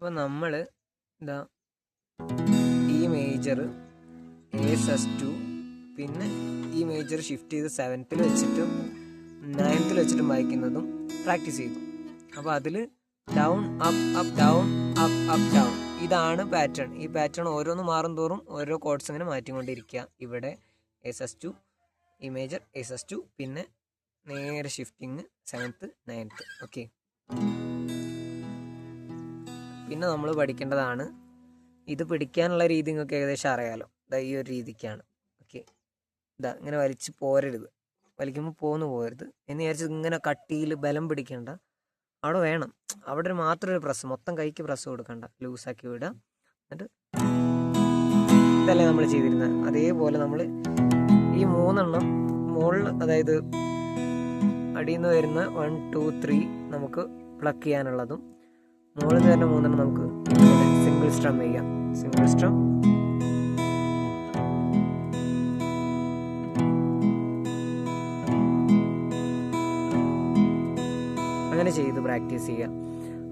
അപ്പോൾ നമ്മൾ ഇതാ ഈ മേജർ എ സസ് ടു പിന്നെ ഈ മേജർ ഷിഫ്റ്റ് ചെയ്ത് സെവൻത്തിൽ വെച്ചിട്ടും നയൻത്തിൽ വെച്ചിട്ടും വായിക്കുന്നതും പ്രാക്ടീസ് ചെയ്തു. അപ്പോൾ അതിൽ down up up down up up down ഇതാണ് പാറ്റേൺ ഈ പാറ്റേൺ ഓരോന്ന് മാറും തോറും ഓരോ കോഡ്സ് ഇങ്ങനെ മാറ്റിക്കൊണ്ടിരിക്കുക ഇവിടെ എസ് എസ് ടു ഈ മേജർ എസ് എസ് ടു പിന്നെ നേരെ ഷിഫ്റ്റിങ് സെവൻത്ത് നയൻത്ത് ഓക്കെ പിന്നെ നമ്മൾ പഠിക്കേണ്ടതാണ്. ഇത് പിടിക്കാനുള്ള രീതി നിങ്ങൾക്ക് ഏകദേശം അറിയാലോ. ഇതാ ഈ ഒരു രീതിക്കാണ്. ഓക്കെ. ഇതാ ഇങ്ങനെ വലിച്ച് പോരരുത്. വലിക്കുമ്പോൾ പോന്ന് പോകരുത് എന്ന് വിചാരിച്ച് ഇങ്ങനെ കട്ടിയിൽ ബലം പിടിക്കേണ്ട. അവിടെ വേണം. അവിടെ മാത്രം ഒരു പ്രസ് മൊത്തം കൈക്ക് പ്രസ് കൊടുക്കണ്ട. ലൂസാക്കി വിടുക. എന്നിട്ട് ഇതല്ലേ നമ്മൾ ചെയ്തിരുന്നത് അതേപോലെ നമ്മൾ ഈ മൂന്നെണ്ണം മുകളിൽ അതായത് അടിയിൽ നിന്ന് വരുന്ന വൺ ടു ത്രീ നമുക്ക് പ്ലക്ക് ചെയ്യാനുള്ളതും മുകളിൽ തന്നെ മൂന്നെണ്ണം നമുക്ക് സിംഗിൾ സ്ട്രം ചെയ്യാം. സിംഗിൾ സ്ട്രം അങ്ങനെ ചെയ്ത് പ്രാക്ടീസ് ചെയ്യുക.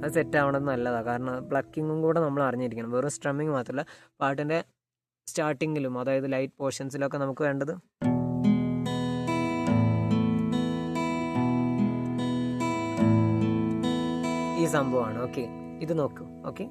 അത് സെറ്റ് ആവണത് നല്ലതാണ് കാരണം പ്ലക്കിങ്ങും കൂടെ നമ്മൾ അറിഞ്ഞിരിക്കണം. വെറും സ്ട്രമ്മിങ് മാത്രമല്ല പാട്ടിന്റെ സ്റ്റാർട്ടിങ്ങിലും അതായത് ലൈറ്റ് പോർഷൻസിലൊക്കെ നമുക്ക് വേണ്ടത് സംഭവമാണ്. ഓക്കെ. ഇത് നോക്കൂ. ഓക്കെ.